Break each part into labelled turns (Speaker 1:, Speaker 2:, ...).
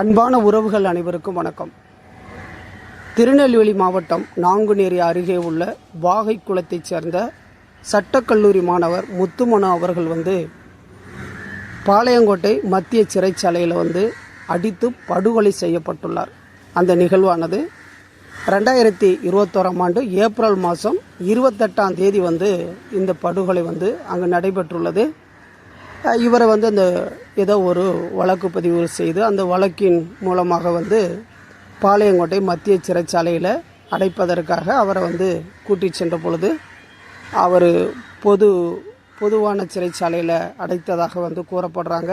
Speaker 1: அன்பான உறவுகள் அனைவருக்கும் வணக்கம். திருநெல்வேலி மாவட்டம் நாங்குநேரி அருகே உள்ள வாகை குளத்தைச் சேர்ந்த சட்டக்கல்லூரி மாணவர் முத்துமனு அவர்கள் வந்து பாளையங்கோட்டை மத்திய சிறைச்சாலையில் வந்து அடித்து படுகொலை செய்யப்பட்டுள்ளார். அந்த நிகழ்வானது ரெண்டாயிரத்தி இருபத்தோராம் ஆண்டு ஏப்ரல் மாதம் இருபத்தெட்டாம் தேதி வந்து இந்த படுகொலை வந்து அங்கு நடைபெற்றுள்ளது. இவரை வந்து அந்த ஏதோ ஒரு வழக்கு பதிவு செய்து அந்த வழக்கின் மூலமாக வந்து பாளையங்கோட்டை மத்திய சிறைச்சாலையில் அடைப்பதற்காக அவரை வந்து கூட்டிச் சென்ற பொழுது அவர் பொது பொதுவான சிறைச்சாலையில் அடைத்ததாக வந்து கூறப்படுறாங்க.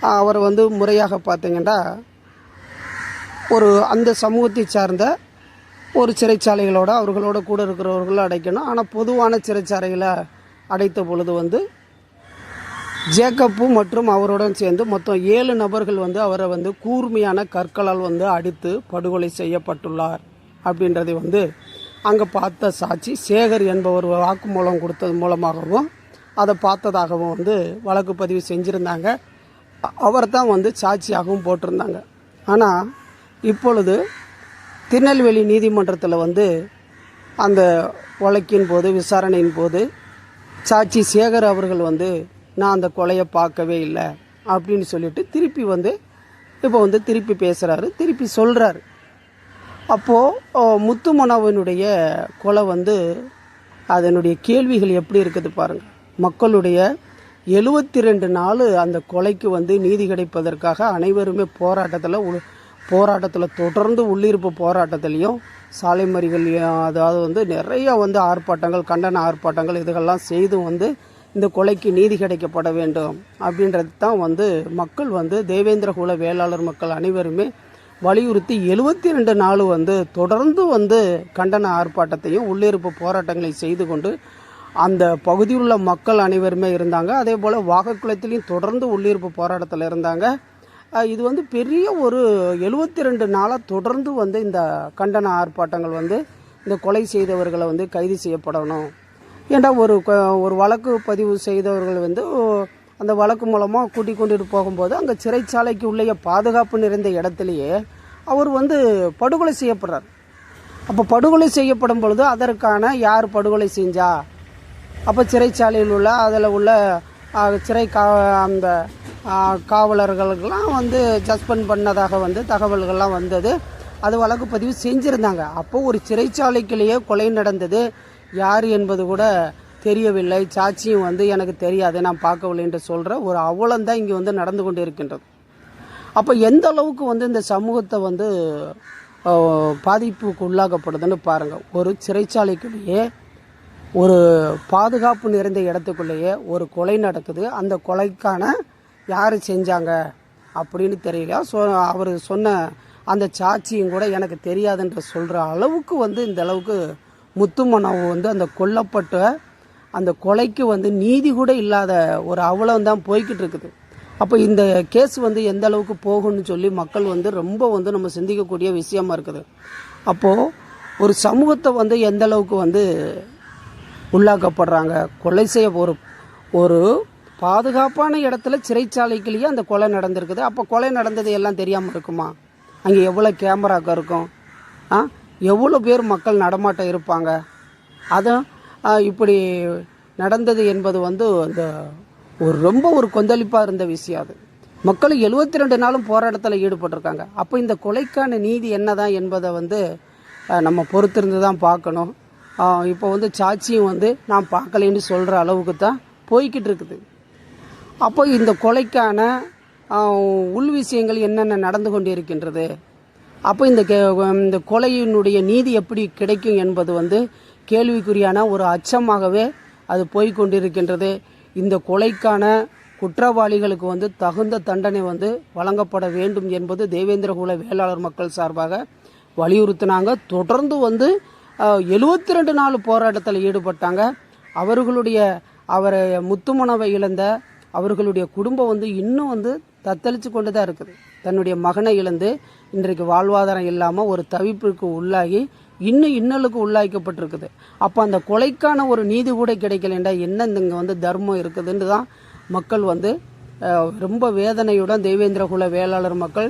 Speaker 1: அவர் அவரை வந்து முறையாக பார்த்தீங்கன்னா ஒரு அந்த சமூகத்தை சார்ந்த ஒரு சிறைச்சாலைகளோடு அவர்களோட கூட இருக்கிறவர்களும் அடைக்கணும். ஆனால் பொதுவான சிறைச்சாலைகளை அடைத்த பொழுது வந்து ஜேக்கப்பு மற்றும் அவருடன் சேர்ந்து மொத்தம் ஏழு நபர்கள் வந்து அவரை வந்து கூர்மையான கற்களால் வந்து அடித்து படுகொலை செய்யப்பட்டுள்ளார் அப்படின்றதை வந்து அங்கே பார்த்த சாட்சி. சேகர் என்பவர் வாக்குமூலம் கொடுத்தது மூலமாகவும் அதை பார்த்ததாகவும் வந்து வழக்கு பதிவு செஞ்சுருந்தாங்க. அவர் தான் வந்து சாட்சியாகவும் போட்டிருந்தாங்க. ஆனால் இப்பொழுது திருநெல்வேலி நீதிமன்றத்தில் வந்து அந்த வழக்கின் போது விசாரணையின் போது சாட்சி சேகர் அவர்கள் வந்து நான் அந்த கொலையை பார்க்கவே இல்லை அப்படின்னு சொல்லிட்டு திருப்பி வந்து இப்போ வந்து திருப்பி பேசுகிறாரு திருப்பி சொல்கிறாரு அப்போது முத்துமனவனுடைய கொலை வந்து அதனுடைய கேள்விகள் எப்படி இருக்குது பாருங்கள் மக்களுடைய எழுபத்தி ரெண்டு நாள் அந்த கொலைக்கு வந்து நீதி கிடைப்பதற்காக அனைவருமே போராட்டத்தில் போராட்டத்தில் தொடர்ந்து உள்ளிருப்பு போராட்டத்திலையும் சாலை மறிகள் அதாவது வந்து நிறைய வந்து ஆர்ப்பாட்டங்கள் கண்டன ஆர்ப்பாட்டங்கள் இதுகள்லாம் செய்து வந்து இந்த கொலைக்கு நீதி கிடைக்கப்பட வேண்டும் அப்படின்றது தான் வந்து மக்கள் வந்து தேவேந்திர குல வேளாளர் மக்கள் அனைவருமே வலியுறுத்தி எழுபத்தி ரெண்டு நாள் வந்து தொடர்ந்து வந்து கண்டன ஆர்ப்பாட்டத்தையும் உள்ளிருப்பு போராட்டங்களை செய்து கொண்டு அந்த பகுதியில் உள்ள மக்கள் அனைவருமே இருந்தாங்க. அதே போல் வாகக்குளத்திலையும் தொடர்ந்து உள்ளிருப்பு போராட்டத்தில் இருந்தாங்க. இது வந்து பெரிய ஒரு எழுபத்தி ரெண்டு நாளாக தொடர்ந்து வந்து இந்த கண்டன ஆர்ப்பாட்டங்கள் வந்து இந்த கொலை செய்தவர்களை வந்து கைது செய்யப்படணும். ஏன்டா ஒரு ஒரு வழக்கு பதிவு செய்தவர்கள் வந்து அந்த வழக்கு மூலமாக கூட்டிக் கொண்டுட்டு போகும்போது அங்கே சிறைச்சாலைக்கு உள்ளே பாதுகாப்பு நிறைந்த இடத்துலையே அவர் வந்து படுகொலை செய்யப்படுறார். அப்போ படுகொலை செய்யப்படும் பொழுது அதற்கான யார் படுகொலை செஞ்சா? அப்போ சிறைச்சாலையில் உள்ள அதில் உள்ள சிறை கா அந்த காவலர்களுக்கெல்லாம் வந்து சஸ்பெண்ட் பண்ணதாக வந்து தகவல்கள்லாம் வந்தது. அது வழக்கு பதிவு செஞ்சுருந்தாங்க. அப்போ ஒரு சிறைச்சாலைக்குள்ளேயே கொலை நடந்தது. யார் என்பது கூட தெரியவில்லை. சாட்சியும் வந்து எனக்கு தெரியாது. நான் பார்க்கவில்லை என்று சொல்கிற ஒரு அவலந்தான் இங்கே வந்து நடந்து கொண்டு இருக்கின்றது அப்போ எந்த அளவுக்கு வந்து இந்த சமூகத்தை வந்து பாதிப்புக்கு உள்ளாக்கப்படுதுன்னு பாருங்கள் ஒரு சிறைச்சாலைக்குள்ளேயே ஒரு பாதுகாப்பு நிறைந்த இடத்துக்குள்ளேயே ஒரு கொலை நடக்குது. அந்த கொலைக்கான யார் செஞ்சாங்க அப்படின்னு தெரியல. ஸோ அவர் சொன்ன அந்த சாட்சியும் கூட எனக்கு தெரியாதுன்ற சொல்கிற அளவுக்கு வந்து இந்த அளவுக்கு முத்துமனாவை வந்து அந்த கொல்லப்பட்ட அந்த கொலைக்கு வந்து நீதி கூட இல்லாத ஒரு அவலம் தான் போய்கிட்டு இருக்குது. அப்போ இந்த கேஸ் வந்து எந்த அளவுக்கு போகும்னு சொல்லி மக்கள் வந்து ரொம்ப வந்து நம்ம சிந்திக்கக்கூடிய விஷயமா இருக்குது. அப்போது ஒரு சமூகத்தை வந்து எந்த அளவுக்கு வந்து உள்ளாக்கப்படுறாங்க கொலை செய்ய ஒரு ஒரு பாதுகாப்பான இடத்துல சிறைச்சாலைக்குள்ளேயே அந்த கொலை நடந்திருக்குது. அப்போ கொலை நடந்தது எல்லாம் தெரியாமல் இருக்குமா? அங்கே எவ்வளோ கேமராக்க இருக்கும்? ஆ? எவ்வளோ பேர் மக்கள் நடமாட்டம் இருப்பாங்க? அதுவும் இப்படி நடந்தது என்பது வந்து அந்த ஒரு ரொம்ப ஒரு கொந்தளிப்பாக இருந்த விஷயம் அது. மக்கள் எழுபத்தி ரெண்டு நாளும் போராட்டத்தில் ஈடுபட்டிருக்காங்க. அப்போ இந்த கொலைக்கான நீதி என்னதான் என்பதை வந்து நம்ம பொறுத்திருந்து தான் பார்க்கணும் இப்போ வந்து சாட்சியும் வந்து நான் பார்க்கலைன்னு சொல்கிற அளவுக்கு தான் போய்கிட்டு இருக்குது. அப்போ இந்த கொலைக்கான உள் விஷயங்கள் என்னென்ன நடந்து கொண்டு இருக்கின்றது அப்போ இந்த கே- இந்த கொலையினுடைய நீதி எப்படி கிடைக்கும் என்பது வந்து கேள்விக்குறியான ஒரு அச்சமாகவே அது போய்கொண்டிருக்கின்றது. இந்த கொலைக்கான குற்றவாளிகளுக்கு வந்து தகுந்த தண்டனை வந்து வழங்கப்பட வேண்டும் என்பது தேவேந்திரகுல வேளாளர் மக்கள் சார்பாக வலியுறுத்தினாங்க. தொடர்ந்து வந்து எழுபத்தி ரெண்டு நாள் போராட்டத்தில் ஈடுபட்டாங்க. அவர்களுடைய அவரை முத்துமணவை இழந்த அவர்களுடைய குடும்பம் வந்து இன்னும் வந்து தத்தளித்து கொண்டு தான் இருக்குது. தன்னுடைய மகனை இழந்து இன்றைக்கு வாழ்வாதாரம் இல்லாமல் ஒரு தவிப்பிற்கு உள்ளாகி இன்னும் இன்னலுக்கு உள்ளாக்கப்பட்டிருக்குது. அப்போ அந்த கொலைக்கான ஒரு நீதி கூட கிடைக்கலண்டா? என்ன இங்கே வந்து தர்மம் இருக்குதுன்னு தான் மக்கள் வந்து ரொம்ப வேதனையுடன் தேவேந்திர குல வேளாளர் மக்கள்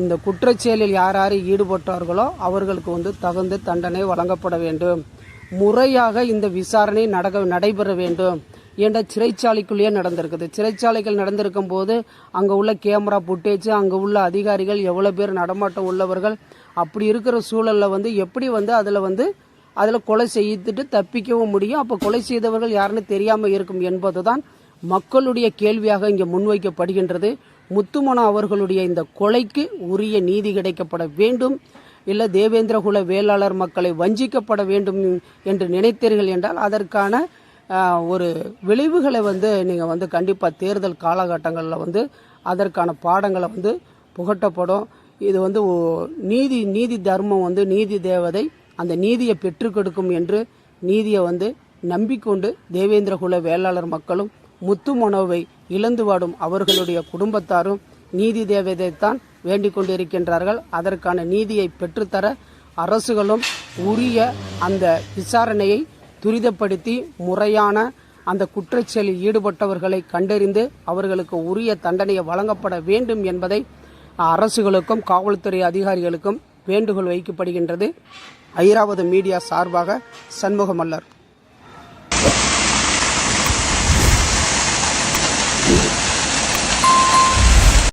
Speaker 1: இந்த குற்றச்செயலில் யார் யார் ஈடுபட்டார்களோ அவர்களுக்கு வந்து தகுந்த தண்டனை வழங்கப்பட வேண்டும். முறையாக இந்த விசாரணை நடக்க நடைபெற வேண்டும். என்ற சிறைச்சாலைக்குள்ளேயே நடந்திருக்குது? சிறைச்சாலைகள் நடந்திருக்கும் போது அங்கே உள்ள கேமரா புட்டேஜ் அங்கே உள்ள அதிகாரிகள் எவ்வளோ பேர் நடமாட்டம் உள்ளவர்கள் அப்படி இருக்கிற சூழலில் வந்து எப்படி வந்து அதில் வந்து அதில் கொலை செய்துட்டு தப்பிக்கவும் முடியும்? அப்போ கொலை செய்தவர்கள் யாருன்னு தெரியாமல் இருக்கும் என்பது தான் மக்களுடைய கேள்வியாக இங்கே முன்வைக்கப்படுகின்றது. முத்துமனா அவர்களுடைய இந்த கொலைக்கு உரிய நீதி கிடைக்கப்பட வேண்டும். இல்லை தேவேந்திரகுல வேளாளர் மக்களை வஞ்சிக்கப்பட வேண்டும் என்று நினைத்தீர்கள் என்றால் அதற்கான ஒரு விளைவுகளை வந்து நீங்கள் வந்து கண்டிப்பாக தேர்தல் காலகட்டங்களில் வந்து அதற்கான பாடங்களை வந்து புகட்டப்படும். இது வந்து ஓ- நீதி நீதி தர்மம் வந்து நீதி தேவதை அந்த நீதியை பெற்றுக் கொடுக்கும் என்று நீதியை வந்து நம்பிக்கொண்டு தேவேந்திரகுல வேளாளர் மக்களும் முத்து மனோவை இழந்து வாடும் அவர்களுடைய குடும்பத்தாரும் நீதி தேவதைத்தான் வேண்டிக் கொண்டிருக்கின்றார்கள். அதற்கான நீதியை பெற்றுத்தர அரசுகளும் உரிய அந்த விசாரணையை துரிதப்படுத்தி முறையான அந்த குற்றச்செயலில் ஈடுபட்டவர்களை கண்டறிந்து அவர்களுக்கு உரிய தண்டனையை வழங்கப்பட வேண்டும் என்பதை அரசுகளுக்கும் காவல்துறை அதிகாரிகளுக்கும் வேண்டுகோள் வைக்கப்படுகின்றது. ஐராவது மீடியா சார்பாக சண்முகமல்லர்.